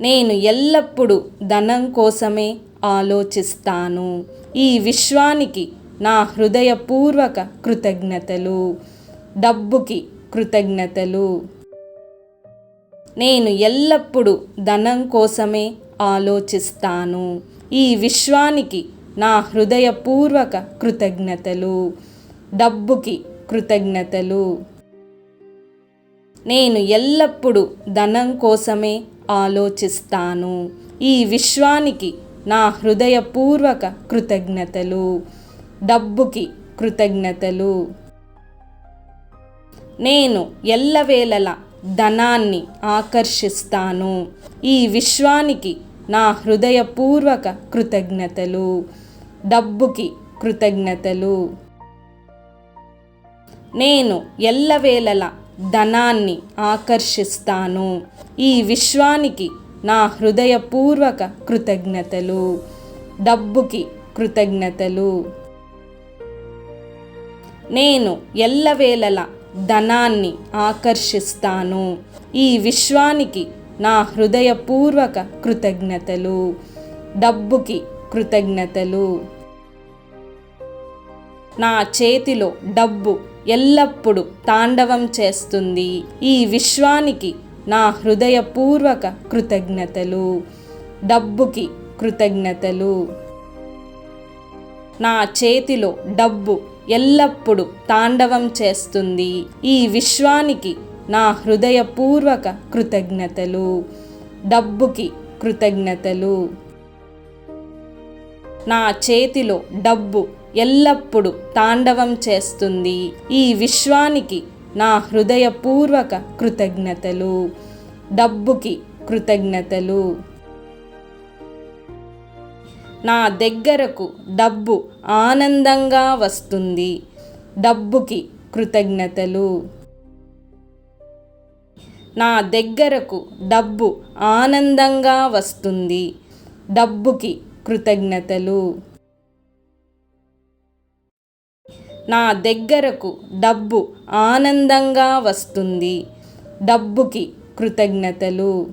నేను ఎల్లప్పుడూ ధనం కోసమే ఆలోచిస్తాను. ఈ విశ్వానికి నా హృదయపూర్వక కృతజ్ఞతలు. డబ్బుకి కృతజ్ఞతలు. నేను ఎల్లప్పుడూ ధనం కోసమే ఆలోచిస్తాను. ఈ విశ్వానికి నా హృదయపూర్వక కృతజ్ఞతలు. డబ్బుకి కృతజ్ఞతలు. నేను ఎల్లప్పుడూ ధనం కోసమే ఆలోచిస్తాను. ఈ విశ్వానికి నా హృదయపూర్వక కృతజ్ఞతలు. డబ్బుకి కృతజ్ఞతలు. నేను ఎల్లవేళలా ధనాన్ని ఆకర్షిస్తాను. ఈ విశ్వానికి నా హృదయపూర్వక కృతజ్ఞతలు. డబ్బుకి కృతజ్ఞతలు. నేను ఎల్లవేళలా ధనాన్ని ఆకర్షిస్తాను. ఈ విశ్వానికి నా హృదయపూర్వక కృతజ్ఞతలు. డబ్బుకి కృతజ్ఞతలు. నేను ఎల్లవేళలా ధనాన్ని ఆకర్షిస్తాను. ఈ విశ్వానికి నా హృదయపూర్వక కృతజ్ఞతలు. డబ్బుకి కృతజ్ఞతలు. నా చేతిలో డబ్బు ఎల్లప్పుడూ తాండవం చేస్తుంది. ఈ విశ్వానికి నా హృదయపూర్వక కృతజ్ఞతలు. డబ్బుకి కృతజ్ఞతలు. నా చేతిలో డబ్బు ఎల్లప్పుడూ తాండవం చేస్తుంది. ఈ విశ్వానికి నా హృదయపూర్వక కృతజ్ఞతలు. డబ్బుకి కృతజ్ఞతలు. నా చేతిలో డబ్బు ఎల్లప్పుడూ తాండవం చేస్తుంది ఈ విశ్వానికి నా హృదయపూర్వక కృతజ్ఞతలు. డబ్బుకి కృతజ్ఞతలు. నా దగ్గరకు డబ్బు ఆనందంగా వస్తుంది. డబ్బుకి కృతజ్ఞతలు. నా దగ్గరకు డబ్బు ఆనందంగా వస్తుంది. డబ్బుకి కృతజ్ఞతలు. నా దగ్గరకు డబ్బు ఆనందంగా వస్తుంది. డబ్బుకి కృతజ్ఞతలు.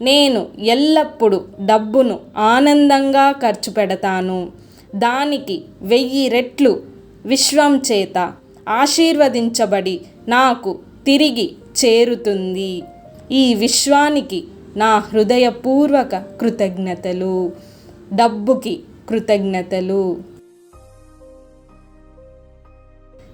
నేను ఎల్లప్పుడూ డబ్బును ఆనందంగా ఖర్చు పెడతాను. దానికి వెయ్యి రెట్లు విశ్వం చేత ఆశీర్వదించబడి నాకు తిరిగి చేరుతుంది. ఈ విశ్వానికి నా హృదయపూర్వక కృతజ్ఞతలు. డబ్బుకి కృతజ్ఞతలు.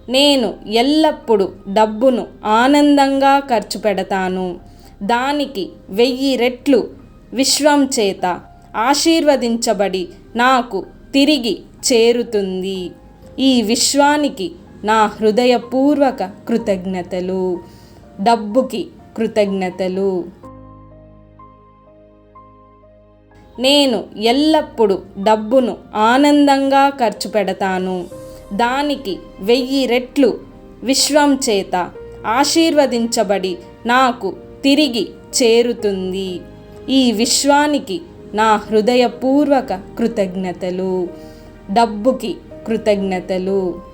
నేను ఎల్లప్పుడూ డబ్బును ఆనందంగా ఖర్చు పెడతాను. దానికి వెయ్యి రెట్లు విశ్వం చేత ఆశీర్వదించబడి నాకు తిరిగి చేరుతుంది. ఈ విశ్వానికి నా హృదయపూర్వక కృతజ్ఞతలు. డబ్బుకి కృతజ్ఞతలు. నేను ఎల్లప్పుడూ డబ్బును ఆనందంగా ఖర్చు పెడతాను. దానికి వెయ్యి రెట్లు విశ్వం చేత ఆశీర్వదించబడి నాకు తిరిగి చేరుతుంది. ఈ విశ్వానికి నా హృదయపూర్వక కృతజ్ఞతలు. డబ్బుకి కృతజ్ఞతలు.